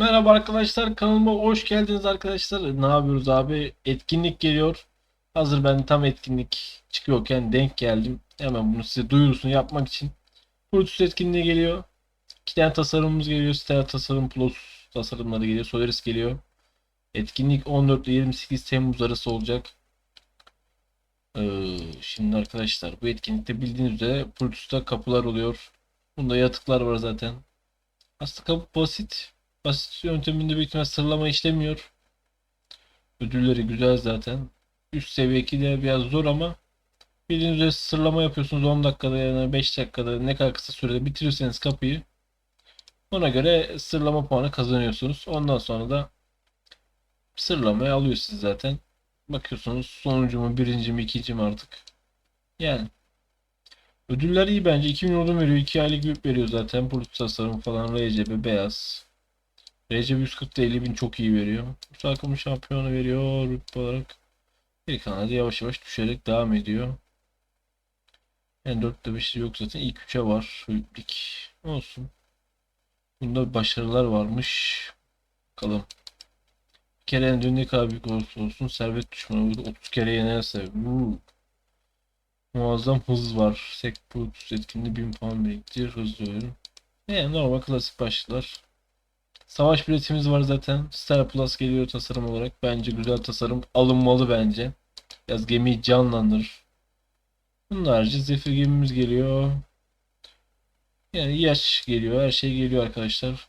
Merhaba arkadaşlar kanalıma hoş geldiniz arkadaşlar. Ne yapıyoruz abi? Etkinlik geliyor. Hazır ben tam etkinlik çıkıyorken denk geldim. Hemen bunu size duyurusunu yapmak için. Brutus etkinliği geliyor. İki tane tasarımımız geliyor. Ster Tasarım Plus tasarımları geliyor. Solaris geliyor. Etkinlik 14 ile 28 Temmuz arası olacak. Ee, şimdi arkadaşlar bu etkinlikte bildiğiniz üzere Brutus'ta kapılar oluyor. Bunda yatıklar var zaten. Aslında kapı basit. Basit yönteminde büyük ihtimal sıralama işlemiyor. Ödülleri güzel zaten. Üst seviye 2'de biraz zor ama bildiğiniz üzere sıralama yapıyorsunuz 10 dakikada yani 5 dakikada ne kadar kısa sürede bitirirseniz kapıyı ona göre sıralama puanı kazanıyorsunuz. Ondan sonra da sıralamayı alıyorsunuz zaten. Bakıyorsunuz sonuncu mu birinci mi ikinci mi artık. Yani Ödüller iyi bence. 2000 odun veriyor. 2 aylık yük veriyor zaten. Bulut tasarım falan. RCB beyaz. RCB 140 da 50 bin çok iyi veriyor. Bu takımın şampiyonu veriyor rütbe olarak. Bir kanadı yavaş yavaş düşerek devam ediyor. Yani 4'te 5'i yok zaten. İlk 3'e var. Lig olsun. Bunda başarılar varmış. Bakalım. Bir kere yendiğinde ne kadar büyük olursa olsun servet düşmanı 30 kere yenerse. Muazzam hız var. Sekbut etkinliği 1000 puan biriktir. Hızlı oyun. Yani normal klasik başlıklar. Savaş biletimiz var zaten. Star Plus geliyor tasarım olarak. Bence güzel tasarım. Alınmalı bence. Biraz gemiyi canlandırır. Bunun harici Zephyr gemimiz geliyor. Yani yaş geliyor. Her şey geliyor arkadaşlar.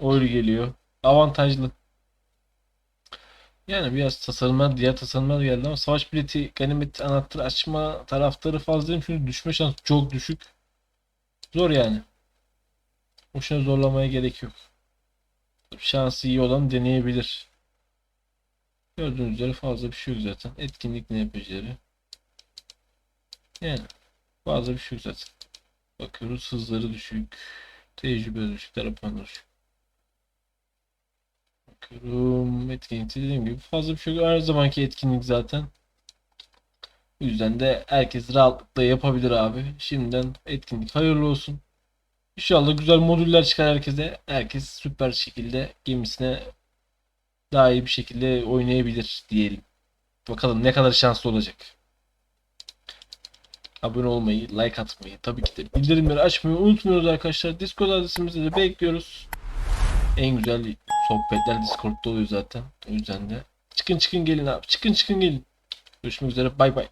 Oil geliyor. Avantajlı. Yani biraz tasarımlar, diğer tasarımlar geldi ama savaş bileti, ganimet anahtarı açma taraftarı fazla değil. Çünkü düşme şansı çok düşük. Zor yani. Boşuna zorlamaya gerek yok. Şansı iyi olan deneyebilir. Gördüğünüz üzere fazla bir şey yok zaten. Etkinlik ne yapıcıları. Yani fazla bir şey yok zaten. Bakıyoruz hızları düşük. Tecrübe düşük. Terapan düşük. Bakıyorum. Etkinlikte dediğim gibi fazla bir şey yok. Her zamanki etkinlik zaten. O yüzden de herkes rahatlıkla yapabilir abi. Şimdiden etkinlik hayırlı olsun. İnşallah güzel modüller çıkar herkese. Herkes süper şekilde gemisine daha iyi bir şekilde oynayabilir diyelim. Bakalım ne kadar şanslı olacak. Abone olmayı, like atmayı, tabii ki de bildirimleri açmayı unutmuyoruz arkadaşlar. Discord adresimizde de bekliyoruz. En güzel sohbetler Discord'da oluyor zaten. O yüzden de çıkın çıkın gelin abi. Çıkın çıkın gelin. Görüşmek üzere. Bay bay.